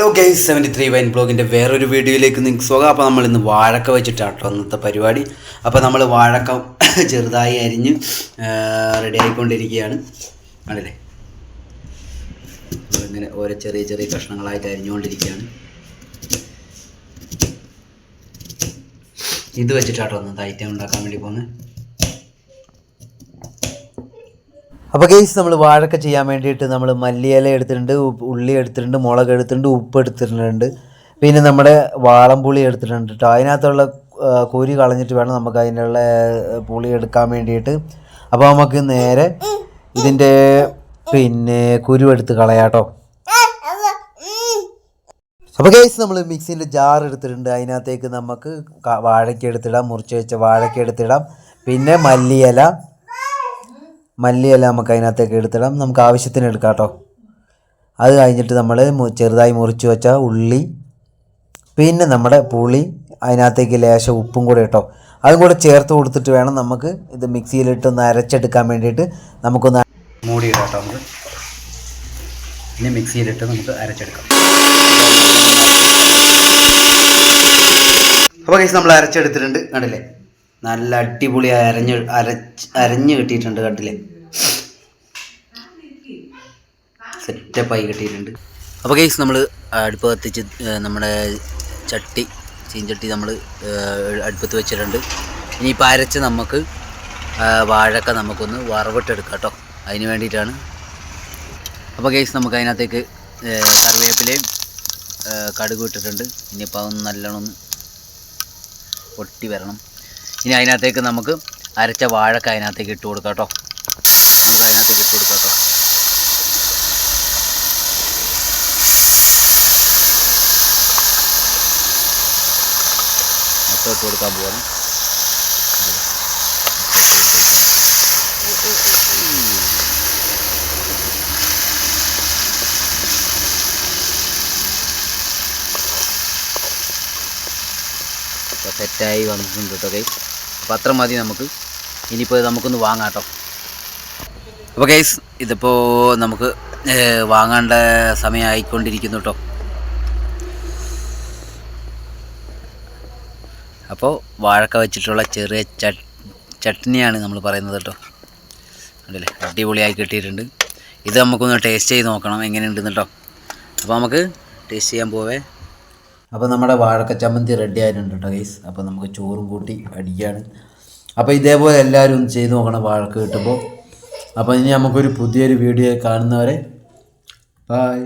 Hello guys seventy three wine ബ്ലോഗിന്റെ വേറൊരു വീഡിയോയിലേക്ക് നിങ്ങൾക്ക് സ്വാഗതം. അപ്പോൾ നമ്മൾ ഇന്ന് വാഴക്ക വെച്ചിട്ടാണ് വെച്ചിട്ടാട്ടോ ഇന്നത്തെ പരിപാടി. അപ്പോൾ നമ്മൾ വാഴക്ക ചെറുതായി അരിഞ്ഞ് റെഡി ആയിക്കൊണ്ടിരിക്കുകയാണ്. ആണല്ലേ ഇങ്ങനെ ഓരോ ചെറിയ ചെറിയ കഷ്ണങ്ങളായിട്ട് അരിഞ്ഞുകൊണ്ടിരിക്കുകയാണ്. ഇത് വെച്ചിട്ടാട്ടോ ഇന്നത്തെ ഐറ്റം ഉണ്ടാക്കാൻ വേണ്ടി പോകുന്നത്. അപ്പോൾ കേസ് നമ്മൾ വാഴക്ക ചെയ്യാൻ വേണ്ടിയിട്ട് നമ്മൾ മല്ലിയില എടുത്തിട്ടുണ്ട് ഉള്ളി എടുത്തിട്ടുണ്ട് മുളക് എടുത്തിട്ടുണ്ട് ഉപ്പ് എടുത്തിട്ടുണ്ട്. പിന്നെ നമ്മുടെ വാളംപുളി എടുത്തിട്ടുണ്ട് കേട്ടോ അതിനകത്തുള്ള കോരി കളഞ്ഞിട്ട് വേണം നമുക്ക് അതിനുള്ള പുളി എടുക്കാൻ വേണ്ടിയിട്ട്. അപ്പോൾ നമുക്ക് നേരെ ഇതിന്റെ പിന്നെ കുരു എടുത്ത് കളയാട്ടോ അപ്പോൾ കേസ് നമ്മൾ മിക്സിന്റെ ജാർ എടുത്തിട്ടുണ്ട്. അതിനകത്തേക്ക് നമുക്ക് വാഴയ്ക്ക് എടുത്തിടാം മുറിച്ച് വെച്ച വാഴയ്ക്ക് എടുത്തിടാം. പിന്നെ മല്ലിയില മല്ലിയില നമുക്ക് അതിനകത്തേക്ക് എടുത്തിടാം. നമുക്ക് ആവശ്യത്തിന് എടുക്കാം കേട്ടോ. അത് കഴിഞ്ഞിട്ട് നമ്മൾ ചെറുതായി മുറിച്ച് വെച്ച ഉള്ളി പിന്നെ നമ്മുടെ പുളി അതിനകത്തേക്ക് ലേശം ഉപ്പും കൂടെ ഇട്ടോ. അതും കൂടെ ചേർത്ത് കൊടുത്തിട്ട് വേണം നമുക്ക് ഇത് മിക്സിയിലിട്ട് ഒന്ന് അരച്ചെടുക്കാൻ വേണ്ടിയിട്ട് നമുക്കൊന്ന് മൂടി കേട്ടോ നമുക്ക്. പിന്നെ മിക്സിയിലിട്ട് നമുക്ക് അരച്ചെടുക്കാം. അപ്പോൾ കേസ് നമ്മൾ അരച്ചെടുത്തിട്ടുണ്ട്. കണ്ടില്ലേ? നല്ല അടിപൊളി അരഞ്ഞ് അരച്ച് അരഞ്ഞ് കിട്ടിയിട്ടുണ്ട് കണ്ടില്ലേ സെറ്റപ്പായി കിട്ടിയിട്ടുണ്ട്. അപ്പോൾ കേസ് നമ്മൾ അടുപ്പ് കത്തിച്ച് നമ്മുടെ ചട്ടി ചീഞ്ചട്ടി നമ്മൾ അടുപ്പത്ത് വെച്ചിട്ടുണ്ട്. ഇനിയിപ്പോൾ അരച്ച് നമുക്ക് വാഴക്ക നമുക്കൊന്ന് വറവിട്ടെടുക്കാം കേട്ടോ അതിന് വേണ്ടിയിട്ടാണ്. അപ്പോൾ കേസ് നമുക്ക് അതിനകത്തേക്ക് കറിവേപ്പിലയും കടുക് ഇട്ടിട്ടുണ്ട്. ഇനിയിപ്പോൾ അതൊന്ന് നല്ലോണം ഒന്ന് പൊട്ടി വരണം. ഇനി അതിനകത്തേക്ക് നമുക്ക് അരച്ച വാഴക്ക അതിനകത്തേക്ക് ഇട്ട് കൊടുക്കാം കേട്ടോ. നമുക്ക് അതിനകത്തേക്ക് ഇട്ട് കൊടുക്കാം കേട്ടോ. മൊത്തം ഇട്ട് കൊടുക്കാൻ പോവാണ്. അപ്പോൾ സെറ്റായി വന്നിട്ടുണ്ട് കേട്ടോ ഗൈസ് അപ്പോൾ അത്ര മതി നമുക്ക്. ഇനിയിപ്പോൾ നമുക്കൊന്ന് വാങ്ങാം കേട്ടോ. അപ്പോൾ ഗൈസ് ഇതിപ്പോൾ നമുക്ക് വാങ്ങേണ്ട സമയമായിക്കൊണ്ടിരിക്കുന്നു കേട്ടോ. അപ്പോൾ വാഴക്ക വെച്ചിട്ടുള്ള ചെറിയ ചട്നിയാണ് നമ്മൾ പറയുന്നത് കേട്ടോ. കണ്ടില്ലേ? അടിപൊളിയായി കിട്ടിയിട്ടുണ്ട്. ഇത് നമുക്കൊന്ന് ടേസ്റ്റ് ചെയ്ത് നോക്കണം എങ്ങനെയുണ്ടെന്ന് കേട്ടോ. അപ്പോൾ നമുക്ക് ടേസ്റ്റ് ചെയ്യാൻ പോവേ. അപ്പോൾ നമ്മുടെ വാഴക്ക ചമ്മന്തി റെഡി ആയിട്ടുണ്ട് കേട്ടോ ഗൈസ് അപ്പോൾ നമുക്ക് ചോറും കൂട്ടി അടിക്കുകയാണ് അപ്പോൾ ഇതേപോലെ എല്ലാവരും ഒന്ന് ചെയ്ത് നോക്കണം വാഴക്ക കിട്ടുമ്പോൾ അപ്പോൾ ഇനി നമുക്കൊരു പുതിയൊരു വീഡിയോ കാണുന്നവരെ ബായ്